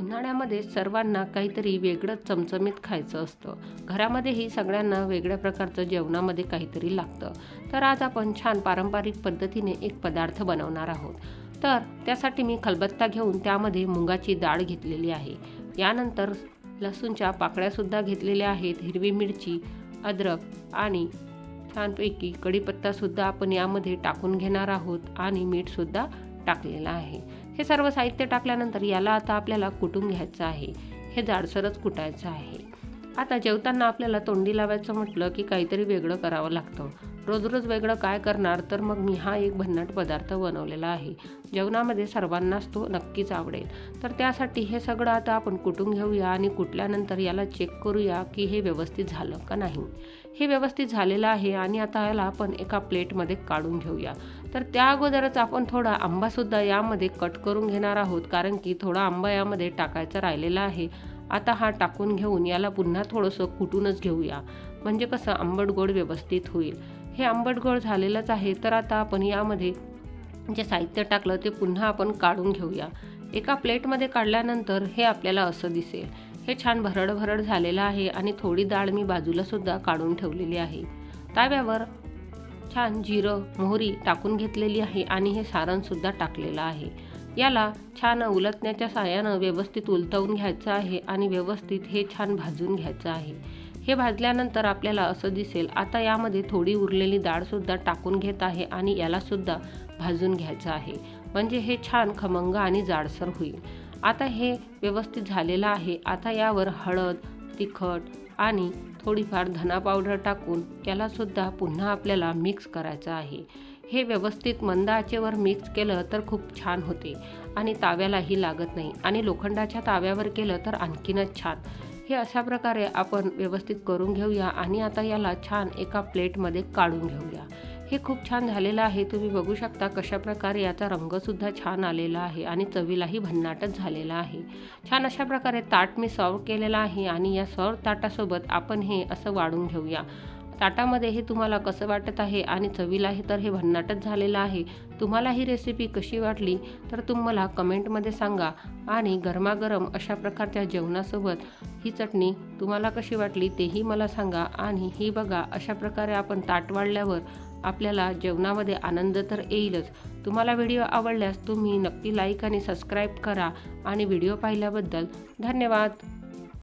उन्हाळ्यामध्ये सर्वांना काहीतरी वेगळं चमचमीत खायचं असतं. घरामध्येही सगळ्यांना वेगळ्या प्रकारचं जेवणामध्ये काहीतरी लागतं. तर आज आपण छान पारंपरिक पद्धतीने एक पदार्थ बनवणार आहोत. तर त्यासाठी मी खलबत्ता घेऊन त्यामध्ये मुगाची डाळ घेतलेली आहे. यानंतर लसूणच्या पाकळ्यासुद्धा घेतलेल्या आहेत हिरवी मिरची अद्रक आणि छानपैकी कढीपत्तासुद्धा आपण यामध्ये टाकून घेणार आहोत आणि मीठसुद्धा टाकलेलं आहे. हे सर्व साहित्य टाकल्यानंतर याला आता आपल्याला कुटून घ्यायचं आहे. हे जाडसरच कुटायचं आहे. आता जेवताना आपल्याला तोंडी लावायचं म्हटलं की काहीतरी वेगळं करावं लागतं. रोज रोज वेगळं काय करणार? तर मग मी हा एक भन्नाट पदार्थ बनवलेला आहे. जेवणामध्ये सर्वांनाच तो नक्कीच आवडेल. तर त्यासाठी हे सगळं आता आपण कुटून घेऊया आणि कुटल्यानंतर याला चेक करूया की हे व्यवस्थित झालं का नाही. हे व्यवस्थित झालेलं आहे आणि आता याला आपण एका प्लेटमध्ये काढून घेऊया. तर त्या अगोदरच आपण थोडा आंबासुद्धा यामध्ये कट करून घेणार आहोत कारण की थोडा आंबा यामध्ये टाकायचा राहिलेला आहे. आता हा टाकून घेऊन याला पुन्हा थोडंसं कुटूनच घेऊया. म्हणजे कसं आंबट गोड व्यवस्थित होईल. हे आंबट गोड झालेलंच आहे तर आता आपण यामध्ये जे साहित्य टाकलं ते पुन्हा आपण काढून घेऊया. एका प्लेटमध्ये काढल्यानंतर हे आपल्याला असं दिसेल. हे छान भरड भरड झालेलं आहे आणि थोडी डाळ मी बाजूलासुद्धा काढून ठेवलेली आहे. ताव्यावर छान जिरं मोहरी टाकून घेतलेली आहे आणि हे सारणसुद्धा टाकलेलं आहे. याला छान उलटण्याच्या साहाय्यानं व्यवस्थित उलटवून घ्यायचं आहे आणि व्यवस्थित हे छान भाजून घ्यायचं आहे. हे भाजल्यानंतर आपल्याला असं दिसेल आता यामध्ये थोडी उरलेली डाळसुद्धा टाकून घेत आहे आणि यालासुद्धा भाजून घ्यायचं आहे. म्हणजे हे छान खमंग आणि जाडसर होईल. आता हे व्यवस्थित झालेलं आहे. आता यावर हळद तिखट आणि थोडीफार धना पावडर टाकून यालासुद्धा पुन्हा आपल्याला मिक्स करायचं आहे. हे व्यवस्थित मंद आचेवर मिक्स केलं तर खूप छान होते आणि ताव्यालाही लागत नाही आणि लोखंडाच्या ताव्यावर केलं तर आणखीनच छान. हे अशा प्रकारे आपण व्यवस्थित करून घेऊया आणि आता याला छान एका प्लेटमध्ये काढून घेऊया. हे खूप छान झालेलं आहे. तुम्ही बघू शकता कशा प्रकारे याचा रंगसुद्धा छान आलेला आहे आणि चवीलाही भन्नाटच झालेला आहे. छान अशा प्रकारे ताट मी सर्व केलेलं आहे आणि या सर्व ताटासोबत आपण हे असं वाढून घेऊया. ताटामध्ये हे तुम्हाला कसं वाटत आहे आणि चवीलाही तर हे भन्नाटच झालेलं आहे. तुम्हाला ही रेसिपी कशी वाटली तर तुम्हाला कमेंटमध्ये सांगा आणि गरमागरम अशा प्रकारच्या जेवणासोबत ही चटणी तुम्हाला कशी वाटली तेही मला सांगा आणि ही बघा अशा प्रकारे आपण ताट वाढल्यावर आपल्याला जेवणामध्ये आनंद तर येईलच. तुम्हाला व्हिडिओ आवडल्यास तुम्ही नक्की लाईक आणि सबस्क्राईब करा आणि व्हिडिओ पाहिल्याबद्दल धन्यवाद.